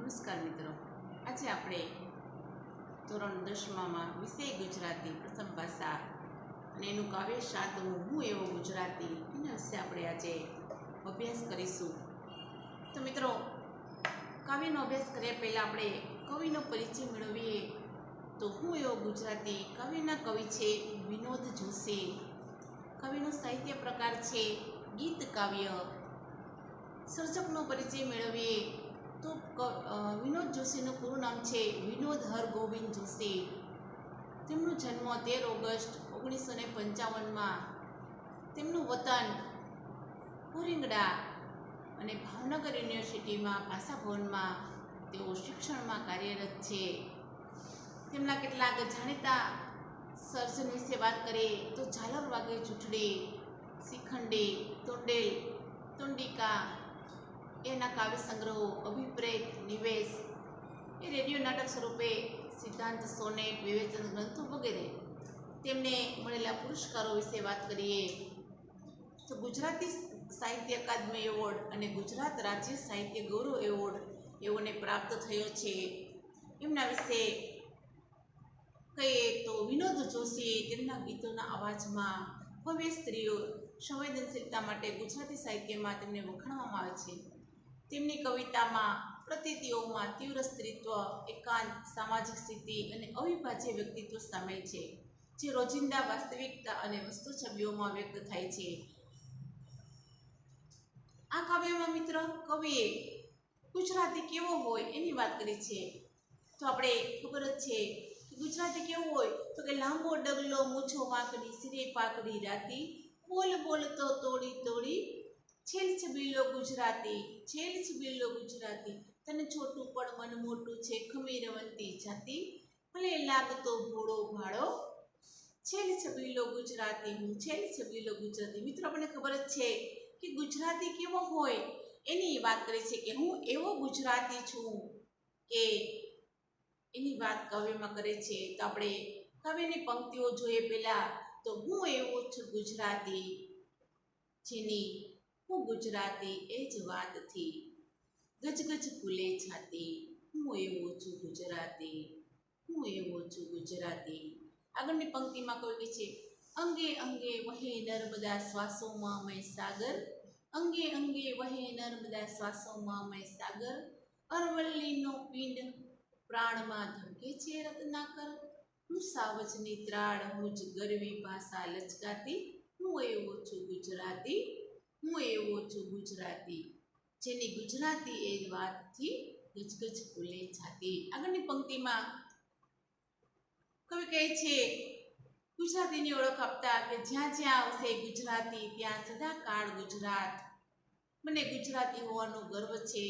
નમસ્કાર મિત્રો. આજે આપણે ધોરણ દસમામાં વિષય ગુજરાતી, પ્રથમ ભાષા અને એનું કાવ્ય સાતમું હું એવો ગુજરાતી એના વિશે આપણે આજે અભ્યાસ કરીશું. તો મિત્રો, કાવ્યનો અભ્યાસ કર્યા પહેલાં આપણે કવિનો પરિચય મેળવીએ. તો હું એવો ગુજરાતી કવિના કવિ છે વિનોદ જોશી. કવિનો સાહિત્ય પ્રકાર છે ગીત કાવ્ય. સર્જકનો પરિચય મેળવીએ. તો વિનોદ જોશીનું પૂરું નામ છે વિનોદ હરગોવિંદ જોશી. તેમનો જન્મ તેર ઓગસ્ટ ઓગણીસો ને પંચાવનમાં. તેમનું વતન પુરિંગડા અને ભાવનગર યુનિવર્સિટીમાં ભાષા ભવનમાં તેઓ શિક્ષણમાં કાર્યરત છે. તેમના કેટલાક જાણીતા સર્જન વિશે વાત કરીએ તો ઝાલર વાગે જૂઠડી શિખંડી, તોંડેલ, તોંડિકા એના કાવ્ય સંગ્રહો અભિપ્રેત, નિવેશ, એ રેડિયો નાટક સ્વરૂપે સિદ્ધાંત, સોનેટ, વિવેચન ગ્રંથો વગેરે. તેમને મળેલા પુરસ્કારો વિશે વાત કરીએ તો ગુજરાતી સાહિત્ય અકાદમી એવોર્ડ અને ગુજરાત રાજ્ય સાહિત્ય ગૌરવ એવોર્ડ એઓને પ્રાપ્ત થયો છે. એમના વિશે કહીએ તો વિનોદ જોશી તેમના ગીતોના અવાજમાં ભવ્ય સ્ત્રીઓ સંવેદનશીલતા માટે ગુજરાતી સાહિત્યમાં તેમને વખાણવામાં આવે છે. તેમની કવિતામાં પ્રતિતિઓમાં તીવ્ર સ્ત્રીત્વ, એકાંત, સામાજિક સ્થિતિ અને અવિભાજ્ય વ્યક્તિત્વ સામેલ છે, જે રોજિંદા વાસ્તવિકતા અને વસ્તુ છબીઓમાં વ્યક્ત થાય છે. આ કાવ્યમાં મિત્ર, કવિએ ગુજરાતી કેવો હોય એની વાત કરી છે. તો આપણે ખબર જ છે કે ગુજરાતી કેવું હોય તો કે લાંબો ડગલો, મૂછો વાંકડી સિરે પાકડી રાતી બોલ બોલ તો તોડી તોડી છેલ બિલ્લો ગુજરાતી છેલ્છ બિલ્લો ગુજરાતી. તને છોટું પણ મન મોટું છે ખમીરવંતી જાતી. ભલે લાગતો ભોળો ભાળો. છેલ છબીલો ગુજરાતી, હું છેલ છબીલો ગુજરાતી. મિત્રો આપણને ખબર જ છે કે ગુજરાતી કેવો હોય? એની વાત કરે છે કે હું એવો ગુજરાતી છું કે એની વાત કાવ્યમાં કરે છે. તો આપણે કાવ્યની પંક્તિઓ જોઈએ પહેલાં. તો હું એવો છું ગુજરાતી, જેની હું ગુજરાતી એ જ વાતથી ગજગજ ફૂલે છાતી. હું એવો છું ગુજરાતી. હું એવો છું ગુજરાતી. આગળની પંક્તિમાં કોઈ છે? અંગે અંગે વહે નર્મદા શ્વાસોમાં મય સાગર. અંગે અંગે વહે નર્મદા શ્વાસોમાં મય સાગર. અરવલ્લીનો પિંડ પ્રાણમાં ધમકે છે રત્નાકર. હું સાવજની ત્રાળ હું જ ગરવી ભાષા લચકાતી. હું એવો છું ગુજરાતી. હું એવો છું ગુજરાતી, જેની ગુજરાતી એ વાતથી ગજગજ ફૂલે છાતી આગળની પંક્તિમાં કવિ કહે છે, ગુજરાતીની ઓળખ આપતા કે જ્યાં જ્યાં આવશે ગુજરાતી, ત્યાં સદાકાળ ગુજરાત. મને ગુજરાતી હોવાનો ગર્વ છે.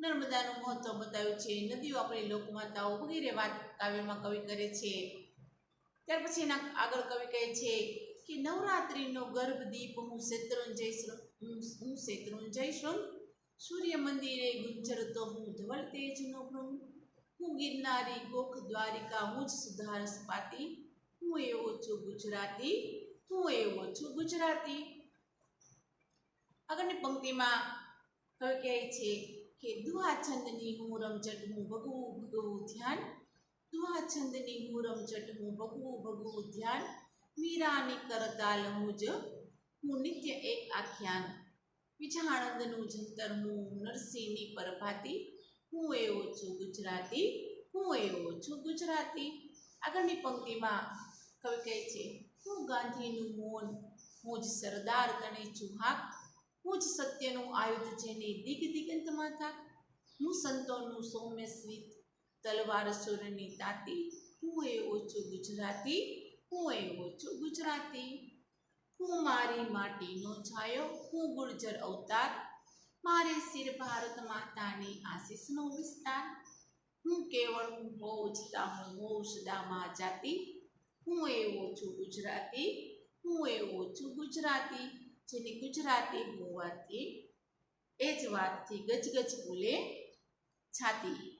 નર્મદાનું મહત્વ બતાવ્યું છે. નદીઓ આપણી લોકમાતાઓ વગેરે વાત કાવ્યમાં કવિ કરે છે. ત્યાર પછી એના આગળ કવિ કહે છે કે નવરાત્રિનો ગર્ભદીપ હું શેત્રુંજય હું શેત્રુંજય શૃંગ સૂર્ય મંદિરે ગુંજરતો હું ધવલ તેજનો ભૃંગ હું ગિરનારી ગોખ દ્વારિકા હું જ સુધારસ પાતી હું એવો છું ગુજરાતી, હું એવો છું ગુજરાતી. આગળની પંક્તિમાં કવિ કહે છે કે દુહા છંદની હું રમઝટ, હું ભગવું ભગવું ધ્યાન. દુહા છંદની હું રમઝટ, હું ભગવું ભગવું ધ્યાન. મીરાની કરતાલ હું હું નિત્ય એક આખ્યાન. વિજાણંદનું જંતર હું નરસિંહની પરભાતી, હું એવો છું ગુજરાતી, હું એવો છું ગુજરાતી. આગળની પંક્તિમાં કવિ કહે છે, હું ગાંધીનું મૌન, હું જ સરદાર ગણી ચુહાક હું જ સત્યનું આયુધ જેની દિગ દિગંતમાં થાક. હું સંતોનું સૌમ્ય સ્મિત, તલવાર સુરની તાતી, હું એવો છું ગુજરાતી હું એવો છું ગુજરાતી. હું મારી માટીનો છાયો, હું ગુર્જર અવતાર. મારે શિર ભારત માતાની આશીષનો વિસ્તાર. હું કેવળ હું પહોંચતા હું હોઉં સદામાં જાતિ. હું એવો છું ગુજરાતી, હું એવો છું ગુજરાતી. જેની ગુજરાતી હોવાથી એ જ વાતથી ગજગજ બોલે છાતી.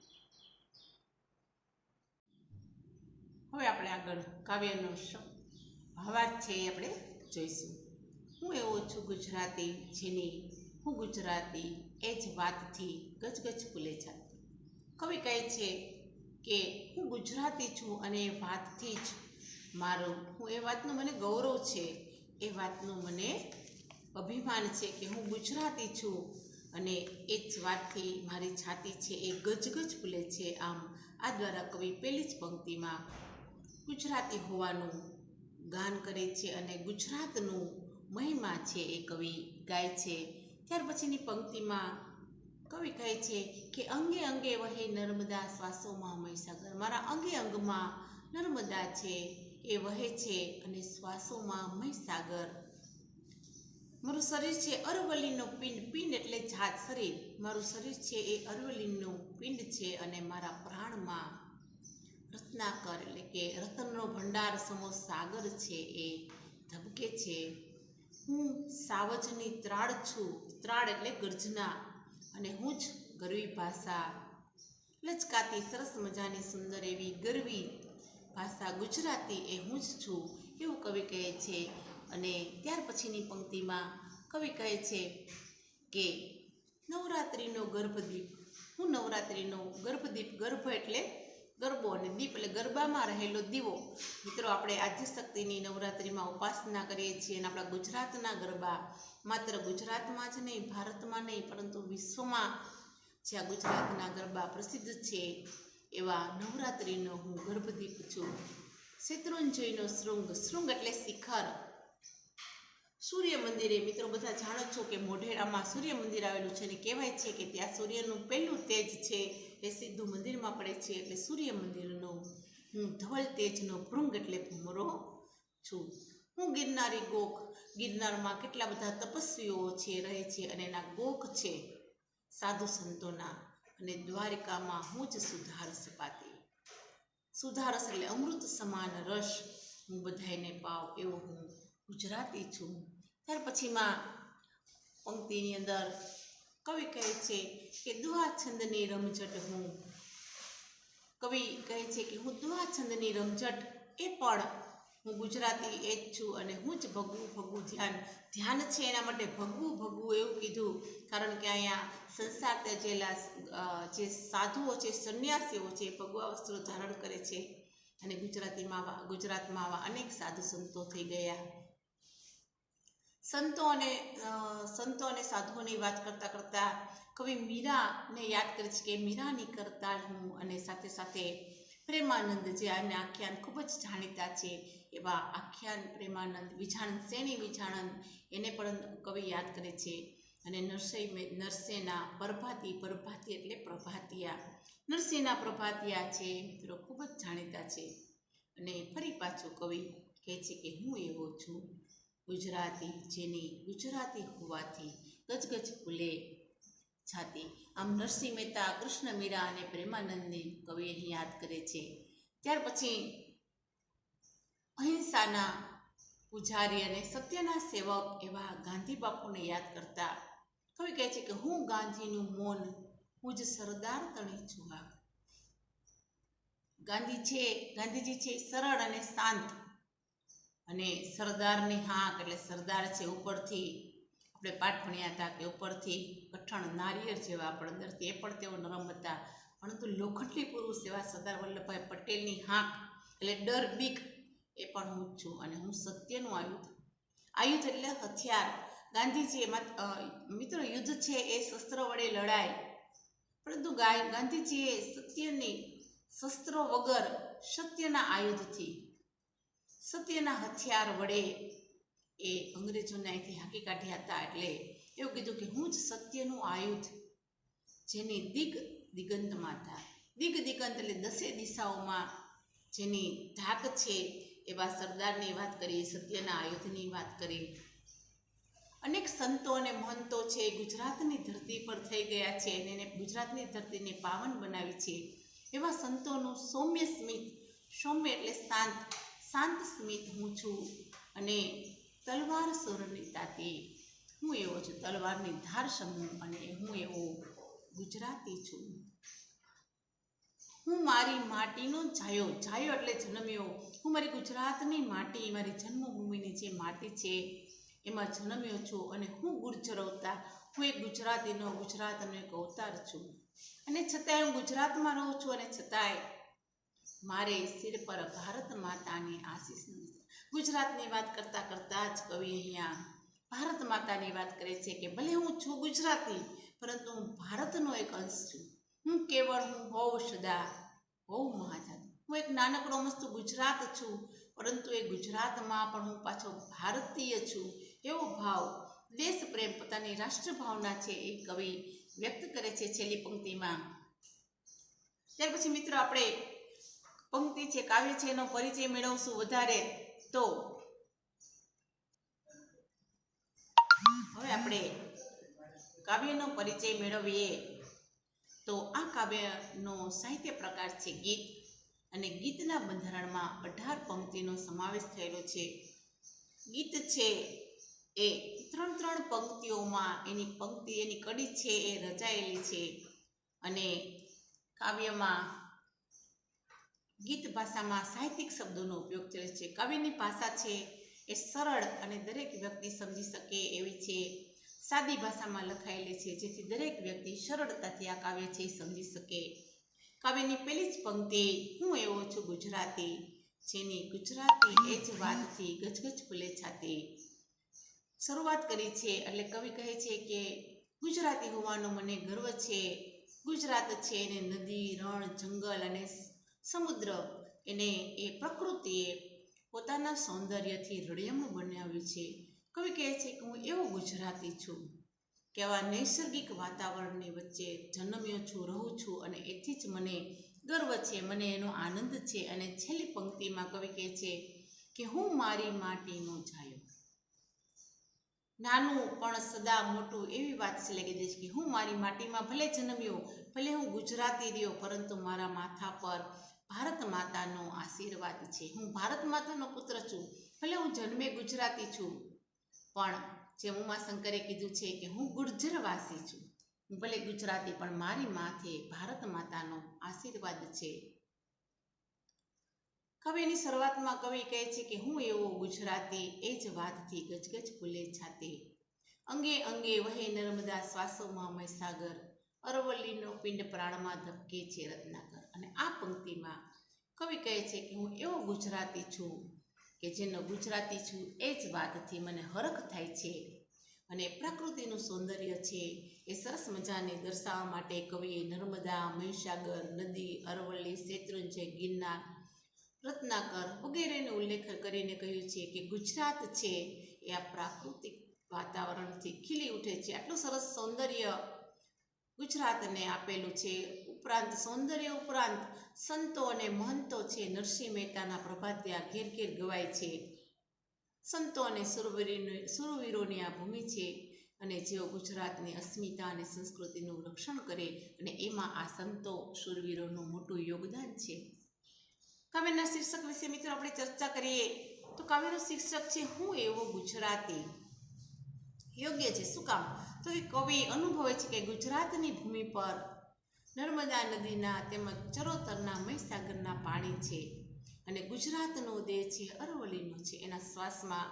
હવે આપણે આગળ કાવ્યનો ભાવાર્થ છે એ આપણે જોઈશું. હું એવો છું ગુજરાતી, જેની હું ગુજરાતી એ જ વાતથી ગજગજ ફૂલે જાતી કવિ કહે છે કે, હું ગુજરાતી છું અને એ વાતથી જ મારો હું એ વાતનું મને ગૌરવ છે. એ વાતનું મને અભિમાન છે કે હું ગુજરાતી છું અને એ જ વાતથી મારી છાતી છે એ ગજગજ ફૂલે છે. આમ આ દ્વારા કવિ પહેલી જ પંક્તિમાં ગુજરાતી હોવાનું ગાન કરે છે અને ગુજરાતનું મહિમા છે એ કવિ ગાય છે. ત્યાર પછીની પંક્તિમાં કવિ કહે છે કે અંગે અંગે વહે નર્મદા શ્વાસોમાં મહીસાગર. મારા અંગે અંગમાં નર્મદા છે, એ વહે છે અને શ્વાસોમાં મહીસાગર. મારું શરીર છે અરવલ્લીનું પિંડ. પિંડ એટલે જાત શરીર. મારું શરીર છે એ અરવલ્લીનું પિંડ છે અને મારા પ્રાણમાં રત્નાકર એટલે કે રતનનો ભંડાર સમો સાગર છે એ ધબકે છે. હું સાવજની ત્રાળ છું, ત્રાળ એટલે ગર્જના અને હું જ ગરવી ભાષા. લચકાતી, સરસ મજાની, સુંદર એવી ગરવી ભાષા ગુજરાતી એ હું જ છું એવું કવિ કહે છે. અને ત્યાર પછીની પંક્તિમાં કવિ કહે છે કે, નવરાત્રિનો ગર્ભદીપ, હું નવરાત્રિનો ગર્ભદીપ ગર્ભ એટલે ગરબો અને દીપ એટલે ગરબામાં રહેલો દીવો. મિત્રો, આપણે આદ્યશક્તિની નવરાત્રિમાં ઉપાસના કરીએ છીએ અને આપણા ગુજરાતના ગરબા માત્ર ગુજરાતમાં જ નહીં, ભારતમાં નહીં, પરંતુ વિશ્વમાં જ્યાં ગુજરાતના ગરબા પ્રસિદ્ધ છે, એવા નવરાત્રિનો હું ગર્ભદીપ છું. શેત્રુંજયનો શૃંગ શૃંગ એટલે શિખર. સૂર્ય મંદિરે, મિત્રો, બધા જાણો છો કે મોઢેરામાં સૂર્ય મંદિર આવેલું છે અને કહેવાય છે કે ત્યાં સૂર્યનું પહેલું તેજ છે એ સીધું મંદિરમાં પડે છે એટલે સૂર્ય મંદિરનો હું ધવલ તેજનો ભૃંગ એટલે ભૂમરો છું. હું ગિરનારી ગોખ, ગિરનારમાં કેટલા બધા તપસ્વીઓ છે, રહે છે અને એના ગોખ છે સાધુ સંતોના અને દ્વારિકામાં હું જ સુધારસ પાતી સુધારસ એટલે અમૃત સમાન રસ હું બધાને પાવ એવો હું ગુજરાતી છું. ત્યાર પછીમાં પંક્તિની અંદર કવિ કહે છે કે દુહા છંદની રમઝટ હું. કવિ કહે છે કે હું દુહા છંદની રમઝટ એ પણ હું ગુજરાતી એ જ છું અને હું જ ભગવું ભગવું ધ્યાન. ધ્યાન છે એના માટે ભગવું ભગવું એવું કીધું. કારણ કે અહીંયા સંસાર ત્યજેલા જે સાધુઓ છે, સંન્યાસીઓ છે ભગવા વસ્ત્રો ધારણ કરે છે. અને ગુજરાતીમાં ગુજરાતમાં આવા અનેક સાધુ સંતો થઈ ગયા. સંતો અને સંતો અને સાધુઓની વાત કરતાં કરતાં કવિ મીરાને યાદ કરે છે કે મીરાની કરતા હું અને સાથે સાથે પ્રેમાનંદ જે આને આખ્યાન ખૂબ જ જાણીતા છે એવા આખ્યાન પ્રેમાનંદ, વિજાણંદ શેણી વિજાણંદ એને પણ કવિ યાદ કરે છે. અને નરસઈ નરસેના પ્રભાતી પ્રભાતી એટલે પ્રભાતિયા. નરસિંહના પ્રભાતિયા છે મિત્રો ખૂબ જ જાણીતા છે. અને ફરી પાછું કવિ કહે છે કે હું એવો છું ગુજરાતી જેની ગુજરાતી હોવાથી ગજગજ ફૂલે છાતી. આમ નરસિંહ મહેતા, કૃષ્ણ મીરા અને પ્રેમાનંદને કવિ અહીં યાદ કરે છે. ત્યાર પછી અહિંસાના પૂજારી અને સત્યના સેવક એવા ગાંધી બાપુને યાદ કરતા કવિ કહે છે કે, હું ગાંધીનું મૌન હું જ સરદાર તણી છું. આ ગાંધી છે, ગાંધીજી છે, સરળ અને શાંત અને સરદારની હાંક એટલે સરદાર છે ઉપરથી, આપણે પાઠ ભણ્યા હતા કે ઉપરથી કઠણ નારિયેર જેવા આપણે અંદરથી, એ પણ તેઓ નરમ હતા. પરંતુ લોખંડી પુરુષ એવા સરદાર વલ્લભભાઈ પટેલની હાંક એટલે ડર બીક એ પણ હું છું અને હું સત્યનું આયુધ આયુધ એટલે હથિયાર. ગાંધીજી એમાં મિત્રો યુદ્ધ છે એ શસ્ત્ર વડે લડાય. પરંતુ ગા- ગાંધીજીએ સત્યની શસ્ત્રો વગર સત્યના આયુધથી સત્યના હથિયાર વડે એ અંગ્રેજોને અહીંથી હાંકી કાઢ્યા હતા એટલે એવું કીધું કે હું જ સત્યનું આયુધ, જેની દિગ દિગંતમાં હતા દિગ દિગંત એટલે દસે દિશાઓમાં જેની ધાક છે એવા સરદારની વાત કરી, સત્યના આયુધની વાત કરી. અનેક સંતો અને મહંતો છે, ગુજરાતની ધરતી પર થઈ ગયા છે અને એને ગુજરાતની ધરતીને પાવન બનાવી છે. એવા સંતોનું સૌમ્ય સ્મિત સૌમ્ય એટલે શાંત શાંત સ્મિત હું છું અને તલવાર સુરની તાતી હું એવો છું, તલવારની ધાર સમૂહ અને હું એવો ગુજરાતી છું. હું મારી માટીનો જાયો જાયો એટલે જન્મ્યો. હું મારી ગુજરાતની માટી, મારી જન્મભૂમિની જે માટી છે, એમાં જન્મ્યો છું અને હું ગુર્જર અવતાર હું એક ગુજરાતીનો ગુજરાતનો એક અવતાર છું. અને છતાંય હું ગુજરાતમાં રહું છું અને છતાંય મારે સિર પર ભારત માતાની આશીષ ગુજરાતની વાત કરતાં કરતાં જ કવિ અહીંયા ભારત માતાની વાત કરે છે કે ભલે હું છું ગુજરાતી, પરંતુ હું ભારતનો એક અંશ છું. હું કેવળ હું હોઉં સદા હોઉં મહાજાત. હું એક નાનકડો મસ્ત ગુજરાત છું, પરંતુ એ ગુજરાતમાં પણ હું પાછો ભારતીય છું એવો ભાવ દેશ પ્રેમ પોતાની રાષ્ટ્રભાવના છે એ કવિ વ્યક્ત કરે છે છેલ્લી પંક્તિમાં. ત્યાર પછી મિત્રો આપણે પંક્તિ છે કાવ્ય છે એનો પરિચય મેળવશું વધારે તો હવે આપણે કાવ્યનો પરિચય મેળવીએ. તો આ કાવ્યનો સાહિત્ય પ્રકાર છે ગીત અને ગીતના બંધારણમાં અઢાર પંક્તિનો સમાવેશ થયેલો છે. ગીત છે એ ત્રણ ત્રણ પંક્તિઓમાં એની પંક્તિ એની કડી છે એ રચાયેલી છે અને કાવ્યમાં ગીત ભાષામાં સાહિત્યિક શબ્દોનો ઉપયોગ કરે છે. કવિની ભાષા છે એ સરળ અને દરેક વ્યક્તિ સમજી શકે એવી છે. સાદી ભાષામાં લખાયેલી છે, જેથી દરેક વ્યક્તિ સરળતાથી આ કાવ્ય છે સમજી શકે. કાવ્યની પહેલી જ પંક્તિ, હું એવો છું ગુજરાતી જેની ગુજરાતી એ જ વાતથી ગજગજ ફૂલે છાતી. શરૂઆત કરી છે એટલે કવિ કહે છે કે, ગુજરાતી હોવાનો મને ગર્વ છે. ગુજરાત છે એને નદી, રણ, જંગલ અને સમુદ્ર એને એ પ્રકૃતિએ પોતાના સૌંદર્યથી રળિયામણું બનાવ્યું છે. કવિ કહે છે કે હું એવો ગુજરાતી છું. કે આવા નૈસર્ગિક વાતાવરણની વચ્ચે જન્મ્યો છું, રહું છું અને એથી જ મને ગર્વ છે, મને એનો આનંદ છે અને છેલ્લી પંક્તિમાં કવિ કહે છે કે હું મારી માટીનો જાયો. નાનું પણ સદા મોટું એવી વાત છે લાગી દઈશ કે હું મારી માટીમાં ભલે જન્મ્યો, ભલે હું ગુજરાતી રહ્યો, પરંતુ મારા માથા પર ભારત માતાનો આશીર્વાદ છે. હું ભારત માતાનો પુત્ર છું. ભલે હું જન્મે ગુજરાતી છું, પણ જે ઉમાશંકરે કીધું છે કે હું ગુર્જરવાસી છું. હું ભલે ગુજરાતી, પણ મારી માથે ભારત માતાનો આશીર્વાદ છે. કવિની શરૂઆતમાં કવિ કહે છે કે હું એવો ગુજરાતી, એ જ વાતથી ગજગજ ફૂલે છાતી. અંગે અંગે વહે નર્મદા શ્વાસોમાં મહીસાગર. અરવલ્લીનો પિંડ પ્રાણમાં ધબકે છે રત્નાકર. અને આ પંક્તિમાં કવિ કહે છે કે હું એવો ગુજરાતી છું કે જેનો ગુજરાતી છું એ જ વાતથી મને હરખ થાય છે. અને પ્રકૃતિનું સૌંદર્ય છે એ સરસ મજાને દર્શાવવા માટે કવિએ નર્મદા, મહીસાગર, નદી, અરવલ્લી, શેત્રુંજય, ગિરનાર, રત્નાકર વગેરેનો ઉલ્લેખ કરીને કહ્યું છે કે ગુજરાત છે એ આ પ્રાકૃતિક વાતાવરણથી ખીલી ઉઠે છે. આટલું સરસ સૌંદર્ય ગુજરાતને આપેલું છે. ઉપરાંત સૌંદર્ય ઉપરાંત સંતો અને મહંતો છે. નરસિંહ મહેતાના પ્રભાત્યા ઘેર ઘેર ગવાય છે. સંતો અને સુરવીરોની સુરવીરોની આ ભૂમિ છે અને જેઓ ગુજરાતની અસ્મિતા અને સંસ્કૃતિનું રક્ષણ કરે અને એમાં આ સંતો સુરવીરોનું મોટું યોગદાન છે. કાવ્યના શીર્ષક વિશે મિત્રો આપણે ચર્ચા કરીએ તો કાવ્યનું શીર્ષક છે, હું એવો ગુજરાતી. યોગ્ય છે. શું કામ? તો એ કવિ અનુભવે છે કે ગુજરાતની ભૂમિ પર નર્મદા નદીના તેમજ ચરોતરના મહીસાગરના પાણી છે અને ગુજરાતનો દેહ છે અરવલ્લીનો છે. એના શ્વાસમાં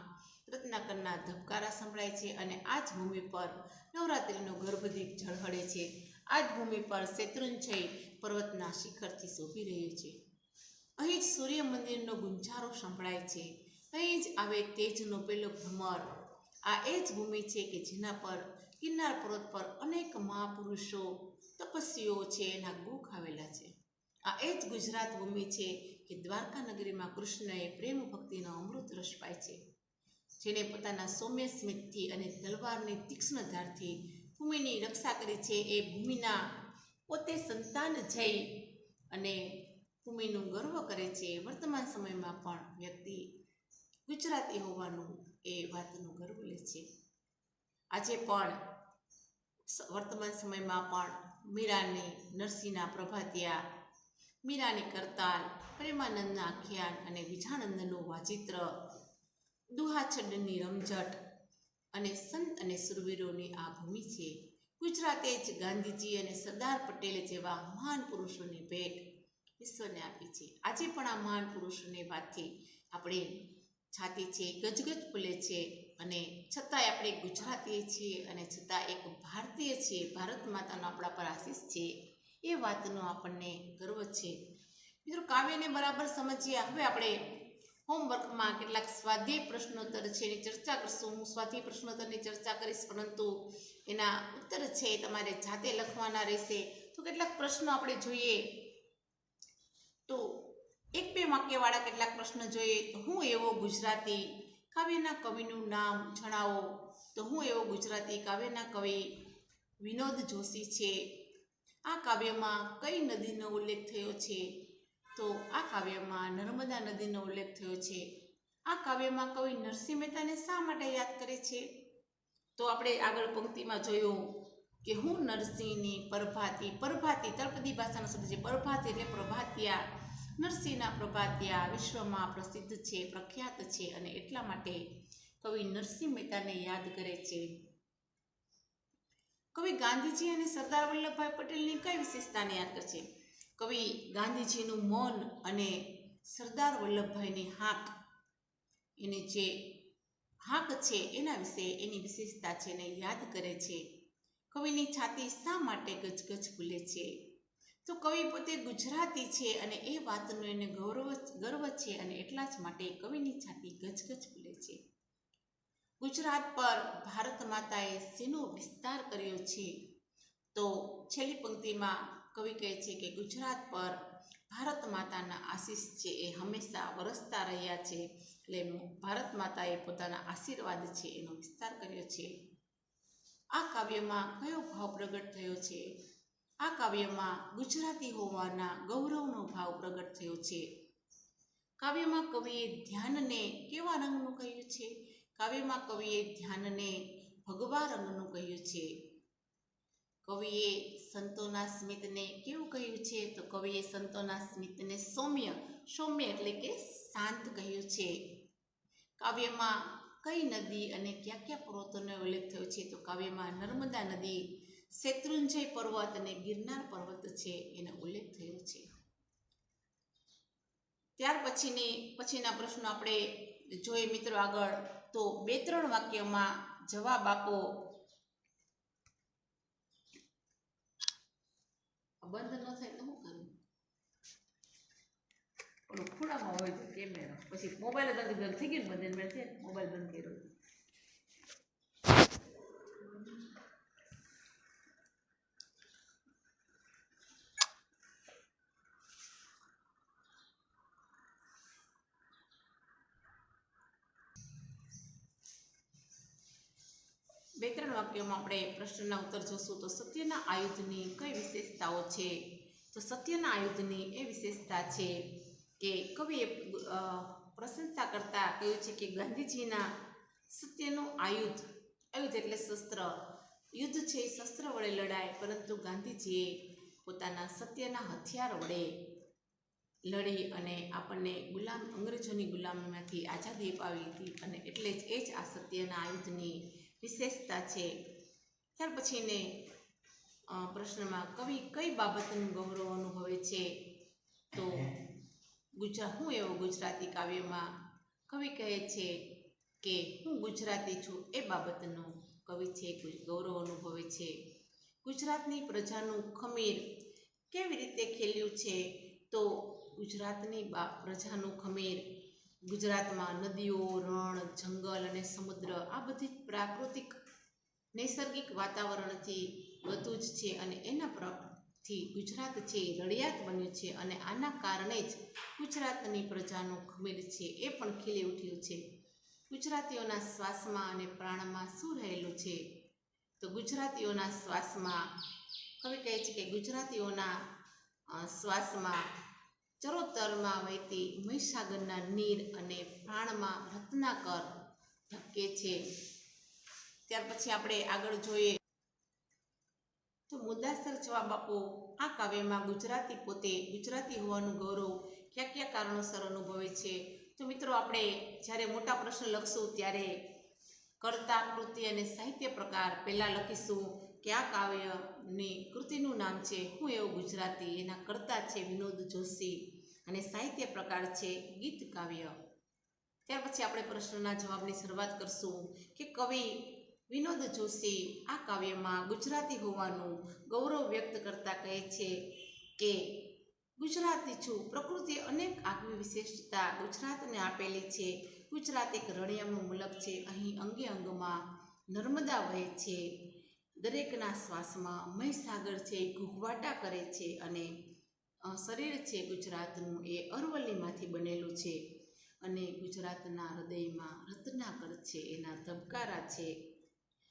રત્નાકરના ધબકારા સંભળાય છે અને આ જ ભૂમિ પર નવરાત્રિનો ગર્ભદીપ ઝળહળે છે. આ જ ભૂમિ પર શેત્રુંજય પર્વતના શિખરથી શોભી રહ્યો છે. અહીં જ સૂર્ય મંદિરનો ગુંજારો સંભળાય છે. અહીં જ આવે તેજનો પેલો ભ્રમર આ એ જ ભૂમિ છે કે જેના પર ગિરનાર પર્વત પર અનેક મહાપુરુષો, તપસ્વીઓ છે, એના ગુખ આવેલા છે. આ એ જ ગુજરાત ભૂમિ છે કે દ્વારકા નગરીમાં કૃષ્ણએ પ્રેમ ભક્તિનો અમૃત રસ પાય છે, જેને પોતાના સૌમ્ય સ્મિતથી અને તલવારની તીક્ષ્ણ ધારથી ભૂમિની રક્ષા કરી છે. એ ભૂમિના પોતે સંતાન જઈ અને ભૂમિનું ગર્વ કરે છે. વર્તમાન સમયમાં પણ વ્યક્તિ ગુજરાતી હોવાનું એ વાતનું ગર્વ લે છે. આજે પણ વર્તમાન સમયમાં પણ મીરાની નરસિંહના પ્રભાતિયા, મીરાની કરતાલ, પ્રેમાનંદના આખ્યાન અને વિજાનંદનું વાચિત્ર દુહાછડની રમઝટ અને સંત અને સુરવીરોની આ ભૂમિ છે. ગુજરાતે જ ગાંધીજી અને સરદાર પટેલ જેવા મહાન પુરુષોની ભેટ વિશ્વને આપી છે. આજે પણ આ મહાન પુરુષોની વાતથી આપણે છાતી છે, ગજગજ ફૂલે છે. અને છતાંય આપણે ગુજરાતીએ છીએ અને છતાં એક ભારતીય છીએ, ભારત માતાનો આપણા પર આશીષ છે, એ વાતનો આપણને ગર્વ છે. મિત્રો, કાવ્યને બરાબર સમજીએ. હવે આપણે હોમવર્કમાં કેટલાક સ્વાધ્યાય પ્રશ્નોત્તર છે એની ચર્ચા કરશું. હું સ્વાધ્યાય પ્રશ્નોત્તરની ચર્ચા કરીશ, પરંતુ એના ઉત્તર છે એ તમારે જાતે લખવાના રહેશે. તો કેટલાક પ્રશ્નો આપણે જોઈએ. તો એક બે વાક્યવાળા કેટલાક પ્રશ્ન જોઈએ. હું એવો ગુજરાતી કાવ્યના કવિનું નામ જણાવો. તો હું એવો ગુજરાતી કાવ્યના કવિ વિનોદ જોશી છે. આ કાવ્યમાં કઈ નદીનો ઉલ્લેખ થયો છે? તો આ કાવ્યમાં નર્મદા નદીનો ઉલ્લેખ થયો છે. આ કાવ્યમાં કવિ નરસિંહ મહેતાને શા માટે યાદ કરે છે? તો આપણે આગળ પંક્તિમાં જોયું કે હું નરસિંહની પ્રભાતી પ્રભાતી તળપદી ભાષાનો શબ્દ છે. પરભાતી એટલે પ્રભાતિયા. નરસિંહના પ્રભાતિયા વિશ્વમાં પ્રસિદ્ધ છે, પ્રખ્યાત છે અને એટલા માટે કવિ નરસિંહ મહેતાને યાદ કરે છે. કવિ ગાંધીજી અને સરદાર વલ્લભભાઈ પટેલની કઈ વિશેષતાને યાદ કરશે કવિ ગાંધીજીનું મૌન અને સરદાર વલ્લભભાઈની હાક, એની જે હાક છે એના વિશે એની વિશેષતા છે એને યાદ કરે છે. કવિની છાતી શા માટે ગજગજ ફૂલે છે? તો કવિ પોતે ગુજરાતી છે અને એ વાતનો એને ગૌરવ ગર્વ છે અને એટલા જ માટે કવિની છાતી ગજગજ ફૂલે છે. ગુજરાત પર ભારત માતાએ શેનો વિસ્તાર કર્યો છે? તો છેલ્લી પંક્તિમાં કવિ કહે છે કે ગુજરાત પર ભારત માતાના આશીષ છે એ હંમેશા વરસતા રહ્યા છે, એટલે ભારત માતાએ પોતાના આશીર્વાદ છે એનો વિસ્તાર કર્યો છે. આ કાવ્યમાં કયો ભાવ પ્રગટ થયો છે? આ કાવ્યમાં ગુજરાતી હોવાના ગૌરવનો ભાવ પ્રગટ થયો છે. કાવ્યમાં કવિએ ધ્યાનને કેવા રંગનું કહ્યું છે? કાવ્યમાં કવિએ ધ્યાનને ભગવા રંગનું કહ્યું છે. કવિએ સંતોના સ્મિતને કેવું કહ્યું છે? તો કવિએ સંતોના સ્મિતને સૌમ્ય સૌમ્ય એટલે કે શાંત કહ્યું છે. કાવ્યમાં કઈ નદી અને કયા કયા પર્વતોનો ઉલ્લેખ થયો છે? તો કાવ્યમાં નર્મદા નદી શેત્રુંજય પર્વત અને ગિરનાર પર્વત છે એનો ઉલ્લેખ થયો છે. ત્યાર પછીની પછીના પ્રશ્નો આપણે જોઈએ મિત્રો આગળ. તો બે ત્રણ વાક્યમાં જવાબ આપો. બંધ ન થાય તો શું કરું ખૂણામાં હોય તો કેમેરા પછી મોબાઈલ બંધ થઈ ગયો બંધ મેળ મોબાઈલ બંધ કર્યો. બે ત્રણ વાક્યોમાં આપણે પ્રશ્નના ઉત્તર જોશું. તો સત્યના આયુધની કઈ વિશેષતાઓ છે? તો સત્યના આયુધની એ વિશેષતા છે કે કવિએ પ્રશંસા કરતા કહ્યું છે કે ગાંધીજીના સત્યનું આયુધ આયુધ એટલે શસ્ત્ર. યુદ્ધ છે એ શસ્ત્ર વડે લડાય, પરંતુ ગાંધીજીએ પોતાના સત્યના હથિયાર વડે લડી અને આપણને ગુલામ, અંગ્રેજોની ગુલામીમાંથી આઝાદી અપાવી હતી અને એટલે જ એ જ આ સત્યના આયુધની વિશેષતા છે. ત્યાર પછીને પ્રશ્નમાં કવિ કઈ બાબતનું ગૌરવ અનુભવે છે? તો ગુજરાત હું એવો ગુજરાતી કાવ્યમાં કવિ કહે છે કે, હું ગુજરાતી છું, એ બાબતનું કવિ છે ગૌરવ અનુભવે છે. ગુજરાતની પ્રજાનું ખમીર કેવી રીતે ખેલ્યું છે? તો ગુજરાતની પ્રજાનું ખમીર ગુજરાતમાં નદીઓ, રણ, જંગલ અને સમુદ્ર આ બધી પ્રાકૃતિક નૈસર્ગિક વાતાવરણથી બધું જ છે અને એના પરથી ગુજરાત છે એ રળિયાત બન્યું છે અને આના કારણે જ ગુજરાતની પ્રજાનું ખમીર છે એ પણ ખીલી ઉઠ્યું છે. ગુજરાતીઓના શ્વાસમાં અને પ્રાણમાં શું રહેલું છે? તો ગુજરાતીઓના શ્વાસમાં, કવિ કહે છે કે ગુજરાતીઓના શ્વાસમાં ચરોતરમાં વહેતી મહીસાગરના નીર અને પ્રાણમાં રત્નાકર ધકે છે. ત્યાર પછી આપણે આગળ જોઈએ. તો મુદ્દાસર જવાબ આપો, આ કાવ્યમાં ગુજરાતી પોતે ગુજરાતી હોવાનું ગૌરવ કયા કયા કારણોસર અનુભવે છે? તો મિત્રો, આપણે જ્યારે મોટા પ્રશ્ન લખશું ત્યારે કર્તા, કૃતિ અને સાહિત્ય પ્રકાર પહેલાં લખીશું કે આ કાવ્યની કૃતિનું નામ છે, હું એવો ગુજરાતી, એના કર્તા છે વિનોદ જોશી. અને સાહિત્ય પ્રકાર છે, ગીત કાવ્ય. ત્યાર પછી આપણે પ્રશ્નના જવાબની શરૂઆત કરશું કે કવિ વિનોદ જોશી આ કાવ્યમાં ગુજરાતી હોવાનું ગૌરવ વ્યક્ત કરતા કહે છે કે, ગુજરાતી છું પ્રકૃતિએ અનેક આગવી વિશેષતા ગુજરાતને આપેલી છે. ગુજરાત એક રળિયામણું મુલક છે. અહીં અંગે અંગમાં નર્મદા વહે છે. દરેકના શ્વાસમાં મહીસાગર છે, ઘૂઘવાટા કરે છે અને શરીર છે ગુજરાતનું એ અરવલ્લીમાંથી બનેલું છે. અને ગુજરાતના હૃદયમાં રત્નાકર છે, એના ધબકારા છે.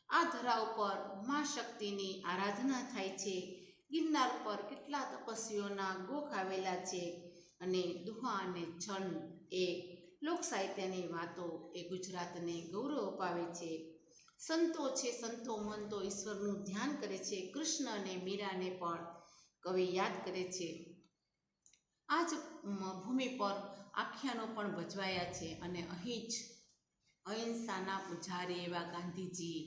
આ ધરા ઉપર મા શક્તિની આરાધના થાય છે. ગિરનાર પર કેટલા તપસ્વીઓના ગોખ આવેલા છે અને દુહા અને છંદ એ લોક સાહિત્યની વાતો એ ગુજરાતને ગૌરવ અપાવે છે. સંતો છે, સંતો મંતો ઈશ્વરનું ધ્યાન કરે છે. કૃષ્ણ અને મીરાને પણ કવિ યાદ કરે છે. આ જ ભૂમિ પર આખ્યાનો પણ ભજવાયા છે અને અહીં જ અહિંસાના પૂજારી એવા ગાંધીજી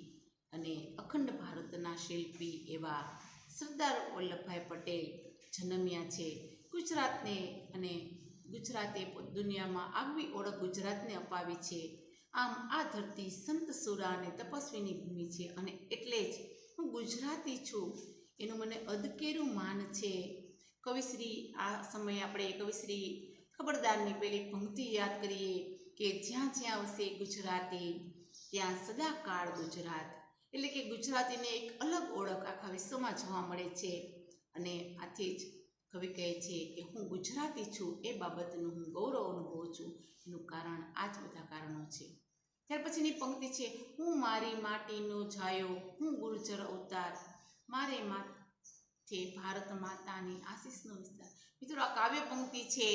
અને અખંડ ભારતના શિલ્પી એવા સરદાર વલ્લભભાઈ પટેલ જન્મ્યા છે. ગુજરાતને અને ગુજરાતે દુનિયામાં આગવી ઓળખ ગુજરાતને અપાવી છે. આમ આ ધરતી સંત સુરા અને તપસ્વીની ભૂમિ છે અને એટલે જ હું ગુજરાતી છું. એનું મને અદકેરું માન છે. કવિશ્રી, આ સમયે આપણે કવિશ્રી ખબરદારની પેલી પંક્તિ યાદ કરીએ કે જ્યાં જ્યાં વસે ગુજરાતી, ત્યાં સદાકાળ ગુજરાત. એટલે કે ગુજરાતીને એક અલગ ઓળખ આખા વિશ્વમાં જોવા મળે છે. અને આથી જ કવિ કહે છે કે હું ગુજરાતી છું, એ બાબતનું હું ગૌરવ અનુભવું છું. એનું કારણ આ જ બધા કારણો છે. ત્યાર પછીની પંક્તિ છે, હું મારી માટીનો છાયો હું ગુર્જર અવતાર. મારે માથે ભારત માતાની આશીષનો વિસ્તાર. મિત્રો, આ કાવ્ય પંક્તિ છે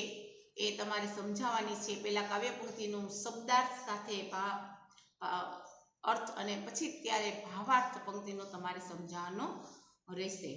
એ તમારે સમજાવવાની છે. પહેલાં કાવ્ય પંક્તિનું શબ્દાર્થ સાથે અર્થ અને પછી ત્યારે ભાવાર્થ પંક્તિનો તમારે સમજાવવાનો રહેશે.